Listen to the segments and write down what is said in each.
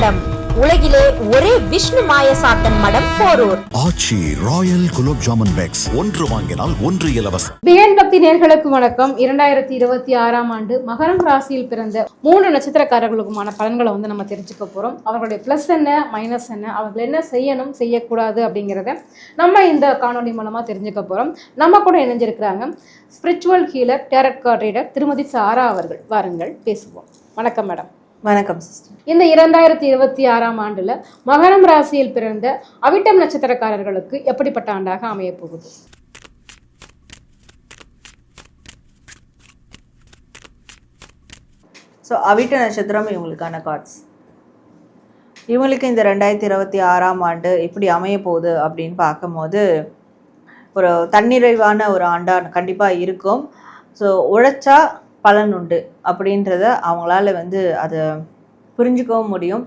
மடம். உலகிலே ஒரே விஷ்ணு மாயசாத்தன் மடம் Porur. Aachi royal gulab jamun packs. ஒன்று வாங்கினால் ஒன்று இலவசம். பிஎன் பக்தி நேர்களுக்கு வணக்கம். இரண்டாயிரத்தி இருபத்தி ஆறாம் ஆண்டு மகரம் ராசியில் பிறந்த மூன்று நட்சத்திரக்காரர்களுக்குமான பலன்களை வந்து நம்ம தெரிஞ்சுக்க போறோம். அவர்களுடைய ப்ளஸ் என்ன மைனஸ் என்ன அவர்கள் என்ன செய்யணும் செய்யக்கூடாது அப்படிங்கிறத நம்ம இந்த காணொளி மூலமா தெரிஞ்சுக்க போறோம். நம்ம கூட இணைஞ்சிருக்கிறாங்க spiritual healer tarot card reader திருமதி சாரா அவர்கள். வாருங்கள் பேசுவோம். வணக்கம் மேடம் வணக்கம் சிஸ்டர் இந்த இரண்டாயிரத்தி இருபத்தி ஆறாம் ஆண்டுல மகரம் ராசியில் பிறந்த அவிட்டம் நட்சத்திரக்காரர்களுக்கு எப்படிப்பட்ட ஆண்டாக அமைய போகுது? ஸோ அவிட்ட நட்சத்திரம் இவங்களுக்கான கார்ட்ஸ் இவங்களுக்கு இந்த ரெண்டாயிரத்தி இருபத்தி ஆறாம் ஆண்டு எப்படி அமைய போகுது அப்படின்னு பார்க்கும்போது ஒரு தன்னிறைவான ஒரு ஆண்டாக கண்டிப்பாக இருக்கும். ஸோ உழைச்சா பலன் உண்டு அப்படின்றத அவங்களால வந்து அதை புரிஞ்சுக்கவும் முடியும்.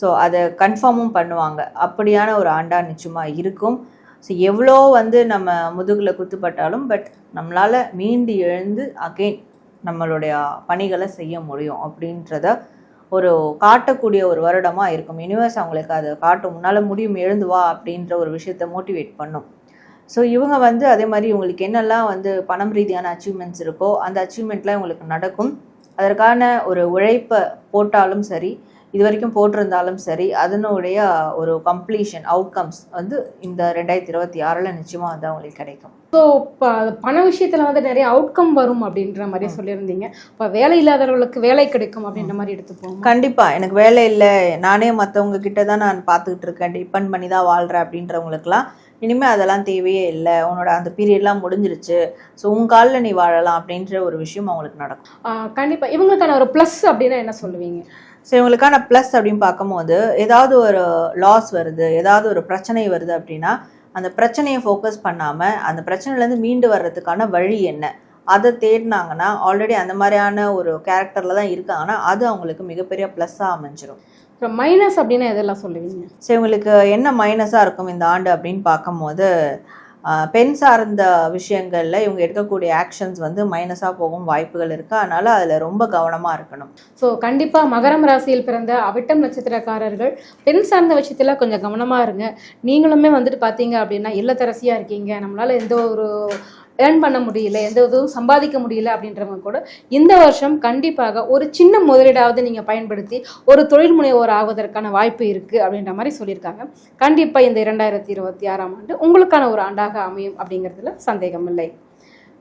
ஸோ அதை கன்ஃபார்மும் பண்ணுவாங்க. அப்படியான ஒரு ஆண்டாக நிச்சயமாக இருக்கும். ஸோ எவ்வளோ வந்து நம்ம முதுகில் குத்துப்பட்டாலும் பட் நம்மளால் மீண்டு எழுந்து அகெயின் நம்மளுடைய பணிகளை செய்ய முடியும் அப்படின்றத ஒரு காட்டக்கூடிய ஒரு வருடமாக இருக்கும். யூனிவர்ஸ் அவங்களுக்கு அதை காட்டும். முன்னால் முடியும் எழுந்து வா அப்படின்ற ஒரு விஷயத்த மோட்டிவேட் பண்ணும். ஸோ இவங்க வந்து அதே மாதிரி இவங்களுக்கு என்னெல்லாம் வந்து பணம் ரீதியான அச்சீவ்மெண்ட்ஸ் இருக்கோ அந்த அச்சீவ்மெண்ட்லாம் இவங்களுக்கு நடக்கும். அதற்கான ஒரு உழைப்பை போட்டாலும் சரி இது வரைக்கும் போட்டிருந்தாலும் சரி அதனுடைய ஒரு கம்ப்ளீஷன் அவுட்கம்ஸ் வந்து இந்த ரெண்டாயிரத்தி இருபத்தி ஆறில் நிச்சயமாக வந்து அவங்களுக்கு கிடைக்கும். ஸோ இப்போ பண விஷயத்துல வந்து நிறைய அவுட்கம் வரும் அப்படின்ற மாதிரி சொல்லியிருந்தீங்க. இப்போ வேலை இல்லாதவர்களுக்கு வேலை கிடைக்கும் அப்படின்ற மாதிரி எடுத்துப்போம். கண்டிப்பாக எனக்கு வேலை இல்லை. நானே மற்றவங்க கிட்ட தான் நான் பார்த்துக்கிட்டு இருக்கேன். டிபெண்ட் பண்ணி தான் வாழ்கிறேன் அப்படின்றவங்களுக்குலாம் இனிமேல் அதெல்லாம் தேவையே இல்லை. உன்னோட அந்த பீரியட்லாம் முடிஞ்சிருச்சு. ஸோ உன் காலில் நீ வாழலாம் அப்படின்ற ஒரு விஷயம் அவங்களுக்கு நடக்கும். கண்டிப்பா. இவங்களுக்கான ஒரு ப்ளஸ் அப்படின்னா என்ன சொல்லுவீங்க? ஸோ இவங்களுக்கான ப்ளஸ் அப்படின்னு பார்க்கும்போது ஏதாவது ஒரு லாஸ் வருது ஏதாவது ஒரு பிரச்சனை வருது அப்படின்னா அந்த பிரச்சனையை ஃபோக்கஸ் பண்ணாமல் அந்த பிரச்சனையிலேருந்து மீண்டு வர்றதுக்கான வழி என்ன? அதை தேடினாங்கன்னா ஆல்ரெடி அந்த மாதிரியான ஒரு கேரக்டரில் தான் இருக்காங்கன்னா அது அவங்களுக்கு மிகப்பெரிய ப்ளஸ்ஸாக அமைஞ்சிரும். அப்புறம் மைனஸ் அப்படின்னா எதெல்லாம் சொல்லுவீங்க? ஸோ இவங்களுக்கு என்ன மைனஸாக இருக்கும் இந்த ஆண்டு அப்படின்னு பார்க்கும்போது பெண் சார்ந்த விஷயங்களில் இவங்க எடுக்கக்கூடிய ஆக்ஷன்ஸ் வந்து மைனஸாக போகும் வாய்ப்புகள் இருக்குது அதனால் அதில் ரொம்ப கவனமாக இருக்கணும். ஸோ கண்டிப்பா மகரம் ராசியில் பிறந்த அவிட்டம் நட்சத்திரக்காரர்கள் பெண் சார்ந்த விஷயத்துல கொஞ்சம் கவனமா இருங்க. நீங்களுமே வந்துட்டு பார்த்தீங்க அப்படின்னா இல்லத்தரசியா இருக்கீங்க. நம்மளால எந்த ஒரு ஏர்ன் பண்ண முடியல எந்த இதுவும் சம்பாதிக்க முடியல அப்படின்றவங்க கூட இந்த வருஷம் கண்டிப்பாக ஒரு சின்ன முதலீடாவது நீங்கள் பயன்படுத்தி ஒரு தொழில் முனைவோர் ஆவதற்கான வாய்ப்பு இருக்குது அப்படின்ற மாதிரி சொல்லியிருக்காங்க. கண்டிப்பாக இந்த இரண்டாயிரத்தி இருபத்தி ஆறாம் ஆண்டு உங்களுக்கான ஒரு ஆண்டாக அமையும் அப்படிங்கிறதுல சந்தேகம் இல்லை.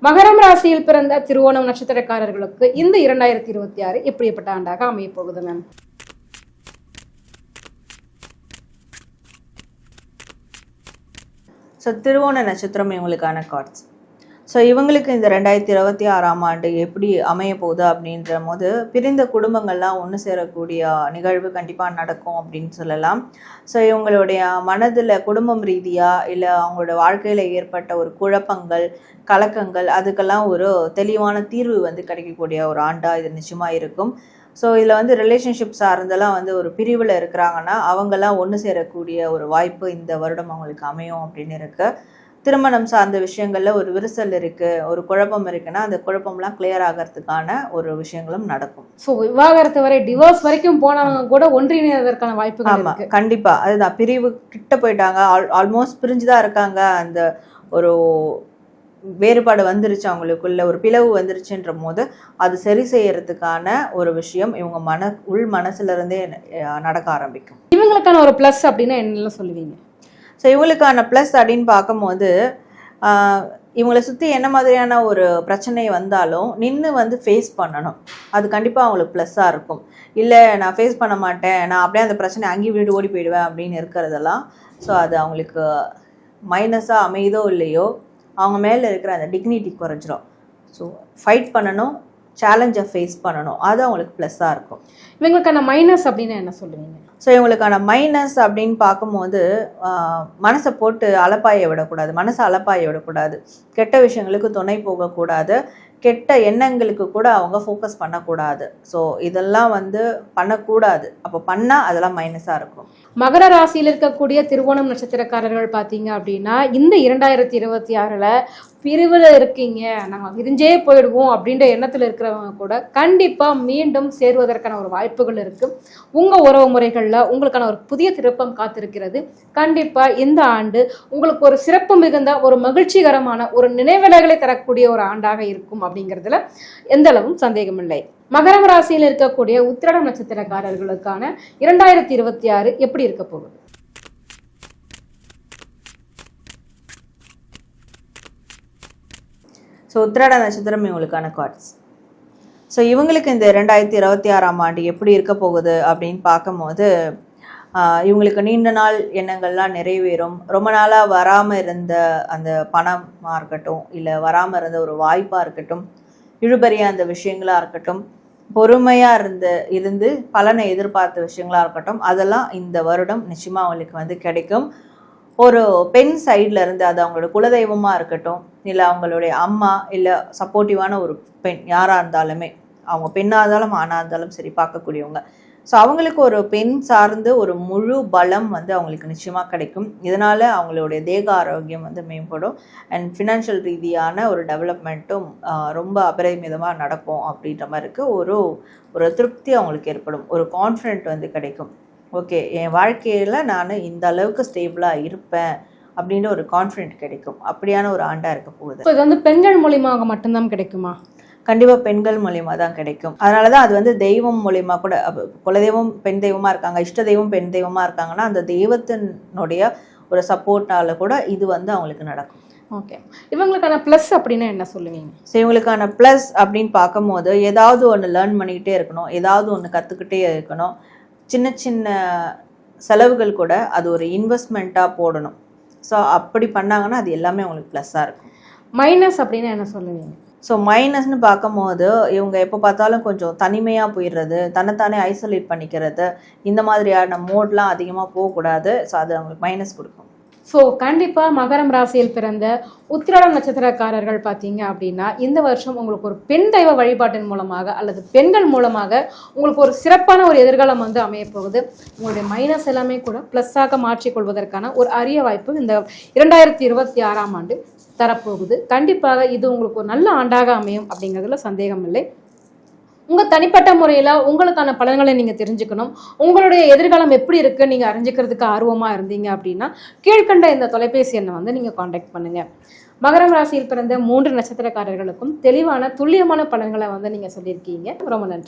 மகரம் ராசியில் பிறந்த திருவோணம் நட்சத்திரக்காரர்களுக்கு இந்த இரண்டாயிரத்தி இருபத்தி ஆறு எப்படிப்பட்ட ஆண்டாக அமைய போகுது மேம் ஸோ திருவோண நட்சத்திரம் இவங்களுக்கான கார்ட்ஸ் ஸோ இவங்களுக்கு இந்த ரெண்டாயிரத்தி இருபத்தி ஆறாம் ஆண்டு எப்படி அமைய போகுது அப்படின்ற போது பிரிந்த குடும்பங்கள்லாம் ஒன்று சேரக்கூடிய நிகழ்வு கண்டிப்பாக நடக்கும் அப்படின்னு சொல்லலாம். ஸோ இவங்களுடைய மனதில் குடும்பம் ரீதியாக இல்லை அவங்களோட வாழ்க்கையில் ஏற்பட்ட ஒரு குழப்பங்கள் கலக்கங்கள் அதுக்கெல்லாம் ஒரு தெளிவான தீர்வு வந்து கிடைக்கக்கூடிய ஒரு ஆண்டாக இது நிச்சயமாக இருக்கும். ஸோ இதில் வந்து ரிலேஷன்ஷிப் சார்ந்தெல்லாம் வந்து ஒரு பிரிவில் இருக்கிறாங்கன்னா அவங்கெல்லாம் ஒன்று சேரக்கூடிய ஒரு வாய்ப்பு இந்த வருடம் அவங்களுக்கு அமையும் அப்படின்னு இருக்குது திருமணம் சார்ந்த விஷயங்களில் ஒரு விரிசல் இருக்குது ஒரு குழப்பம் இருக்குன்னா அந்த குழப்பம்லாம் கிளியர் ஆகிறதுக்கான ஒரு விஷயங்களும் நடக்கும். ஸோ விவாகரத்து வரை டிவோர்ஸ் வரைக்கும் போனவங்க கூட ஒன்றிணைவதற்கான வாய்ப்புகள் ஆமாம் கண்டிப்பாக அதுதான். பிரிவு கிட்ட போயிட்டாங்க. ஆல் ஆல்மோஸ்ட் பிரிஞ்சு தான் இருக்காங்க. அந்த ஒரு வேறுபாடு வந்துருச்சு அவங்களுக்குள்ள. ஒரு பிளவு வந்துருச்சுன்ற போது அது சரி செய்யறதுக்கான ஒரு விஷயம் இவங்க மன உள் மனசுல இருந்தே நடக்க ஆரம்பிக்கும். இவங்களுக்கான ஒரு ப்ளஸ் அப்படின்னா என்னெல்லாம் சொல்லுவீங்க? ஸோ இவங்களுக்கான ப்ளஸ் அப்படின்னு பார்க்கும்போது இவங்களை சுற்றி என்ன மாதிரியான ஒரு பிரச்சனை வந்தாலும் நின்று வந்து ஃபேஸ் பண்ணணும். அது கண்டிப்பாக அவங்களுக்கு ப்ளஸ்ஸாக இருக்கும். இல்லை நான் ஃபேஸ் பண்ண மாட்டேன். நான் அப்படியே அந்த பிரச்சனை அங்கேயும் வீடு ஓடி போயிடுவேன் அப்படின்னு இருக்கிறதெல்லாம் ஸோ அது அவங்களுக்கு மைனஸாக அமையுதோ இல்லையோ அவங்க மேலே இருக்கிற அந்த டிக்னிட்டி குறைஞ்சிரும். ஸோ ஃபைட் பண்ணணும். சேலஞ்சை ஃபேஸ் பண்ணணும். அது அவங்களுக்கு ப்ளஸ்ஸாக இருக்கும். இவங்களுக்கான மைனஸ் அப்படின்னா என்ன சொல்லுவீங்க? ஸோ இவங்களுக்கான மைனஸ் அப்படின்னு பார்க்கும்போது மனசை போட்டு அலப்பாய விடக்கூடாது. மனசை அலப்பாய விடக்கூடாது. கெட்ட விஷயங்களுக்கு துணை போகக்கூடாது. கெட்ட எண்ணங்களுக்கு கூட அவங்க ஃபோக்கஸ் பண்ணக்கூடாது. ஸோ இதெல்லாம் வந்து பண்ணக்கூடாது. அப்போ பண்ணால் அதெல்லாம் மைனஸாக இருக்கும். மகர ராசியில் இருக்கக்கூடிய திருவோணம் நட்சத்திரக்காரர்கள் பார்த்தீங்க அப்படின்னா இந்த இரண்டாயிரத்தி இருபத்தி ஆறில் பிரிவில் இருக்கீங்க. நாங்கள் விரிஞ்சே போயிடுவோம் அப்படின்ற எண்ணத்தில் இருக்கிறவங்க கூட கண்டிப்பாக மீண்டும் சேருவதற்கான ஒரு வாய்ப்புகள் இருக்குது உங்கள் உறவு முறைகளில் உங்களுக்கான ஒரு புதிய திருப்பம் காத்திருக்கிறது. கண்டிப்பாக இந்த ஆண்டு உங்களுக்கு ஒரு சிறப்பு மிகுந்த ஒரு மகிழ்ச்சிகரமான ஒரு நினைவிலைகளை தரக்கூடிய ஒரு ஆண்டாக இருக்கும் அப்படிங்கிறதுல எந்த அளவும் சந்தேகமில்லை. மகரம் ராசியில் இருக்கக்கூடிய உத்திரட நட்சத்திரக்காரர்களுக்கான இரண்டாயிரத்தி இருபத்தி ஆறு எப்படி இருக்க போகுது? ஸோ உத்திராட நட்சத்திரம் இவங்களுக்கான கார்ட்ஸ் ஸோ இவங்களுக்கு இந்த ரெண்டாயிரத்தி இருபத்தி ஆறாம் ஆண்டு எப்படி இருக்க போகுது அப்படின்னு பார்க்கும்போது இவங்களுக்கு நீண்ட நாள் எண்ணங்கள்லாம் நிறைவேறும். ரொம்ப நாளாக வராமல் இருந்த அந்த பணமாக இருக்கட்டும் இல்லை வராமல் இருந்த ஒரு வாய்ப்பாக இருக்கட்டும் இழுபறியாக அந்த விஷயங்களாக இருக்கட்டும் பொறுமையாக இருந்த இருந்து பலனை எதிர்பார்த்த விஷயங்களாக இருக்கட்டும் அதெல்லாம் இந்த வருடம் நிச்சயமாக அவங்களுக்கு வந்து கிடைக்கும். ஒரு பெண் சைடில் இருந்து அது அவங்களோட குலதெய்வமாக இருக்கட்டும் இல்லை அவங்களுடைய அம்மா இல்லை சப்போர்ட்டிவான ஒரு பெண் யாராக இருந்தாலுமே அவங்க பெண்ணாக இருந்தாலும் ஆணாக இருந்தாலும் சரி பார்க்கக்கூடியவங்க. ஸோ அவங்களுக்கு ஒரு பெண் சார்ந்து ஒரு முழு பலம் வந்து அவங்களுக்கு நிச்சயமாக கிடைக்கும். இதனால் அவங்களுடைய தேக ஆரோக்கியம் வந்து மேம்படும். அண்ட் ஃபினான்ஷியல் ரீதியான ஒரு டெவலப்மெண்ட்டும் ரொம்ப அபரிமிதமாக நடக்கும் அப்படின்ற மாதிரி இருக்குது ஒரு ஒரு திருப்தி அவங்களுக்கு ஏற்படும். ஒரு கான்ஃபிடென்ட் வந்து கிடைக்கும். ஓகே என் வாழ்க்கையில் நான் இந்த அளவுக்கு ஸ்டேபிளாக இருப்பேன் அப்படின்ற ஒரு கான்ஃபிடென்ட் கிடைக்கும். அப்படியான ஒரு ஆண்டாக இருக்க போகுது. இது வந்து பெண்கள் மூலியமாக மட்டும்தான் கிடைக்குமா? கண்டிப்பாக பெண்கள் மூலியமா தான் கிடைக்கும். அதனால தான் அது வந்து தெய்வம் மூலியமா கூட குலதெய்வம் பெண் தெய்வமாக இருக்காங்க இஷ்ட தெய்வம் பெண் தெய்வமாக இருக்காங்கன்னா அந்த தெய்வத்தினுடைய ஒரு சப்போர்ட்டால கூட இது வந்து அவங்களுக்கு நடக்கும். ஓகே. இவங்களுக்கான ப்ளஸ் அப்படின்னா என்ன சொல்லுவீங்க? ஸோ இவங்களுக்கான ப்ளஸ் அப்படின்னு பார்க்கும்போது ஏதாவது ஒன்று லேர்ன் பண்ணிக்கிட்டே இருக்கணும் ஏதாவது ஒன்று கற்றுக்கிட்டே இருக்கணும். சின்ன சின்ன செலவுகள் கூட அது ஒரு இன்வெஸ்ட்மெண்ட்டாக போடணும். ஸோ அப்படி பண்ணாங்கன்னா அது எல்லாமே அவங்களுக்கு ப்ளஸ்ஸாக இருக்கும். மைனஸ் அப்படின்னா என்ன சொல்லுவீங்க? ஸோ மைனஸ்னு பார்க்கும்போது இவங்க எப்போ பார்த்தாலும் கொஞ்சம் தனிமையாக போயிடுறது தன்னைத்தானே ஐசோலேட் பண்ணிக்கிறது இந்த மாதிரியான மோட்லாம் அதிகமாக போகக்கூடாது. ஸோ அது அவங்களுக்கு மைனஸ் கொடுக்கும். ஸோ கண்டிப்பாக மகரம் ராசியில் பிறந்த உத்திராடம் நட்சத்திரக்காரர்கள் பார்த்தீங்க அப்படின்னா இந்த வருஷம் உங்களுக்கு ஒரு பெண் தெய்வ வழிபாட்டின் மூலமாக அல்லது பெண்கள் மூலமாக உங்களுக்கு ஒரு சிறப்பான ஒரு எதிர்காலம் வந்து அமைய போகுது. உங்களுடைய மைனஸ் எல்லாமே கூட ப்ளஸ்ஸாக மாற்றிக்கொள்வதற்கான ஒரு அரிய வாய்ப்பு இந்த இரண்டாயிரத்தி இருபத்தி ஆறாம் ஆண்டு தரப்போகுது. கண்டிப்பாக இது உங்களுக்கு ஒரு நல்ல ஆண்டாக அமையும் அப்படிங்கிறதுல சந்தேகம் இல்லை. உங்கள் தனிப்பட்ட முறையில் உங்களுக்கான பலன்களை நீங்கள் தெரிஞ்சுக்கணும். உங்களுடைய எதிர்காலம் எப்படி இருக்குன்னு நீங்கள் அறிஞ்சிக்கிறதுக்கு ஆர்வமாக இருந்தீங்க அப்படின்னா கீழ்கண்ட இந்த தொலைபேசி எண்ணை வந்து நீங்கள் காண்டாக்ட் பண்ணுங்கள் மகரம் ராசியில் பிறந்த மூன்று நட்சத்திரக்காரர்களுக்கும் தெளிவான துல்லியமான பலன்களை வந்து நீங்கள் சொல்லியிருக்கீங்க. ரொம்ப நன்றி.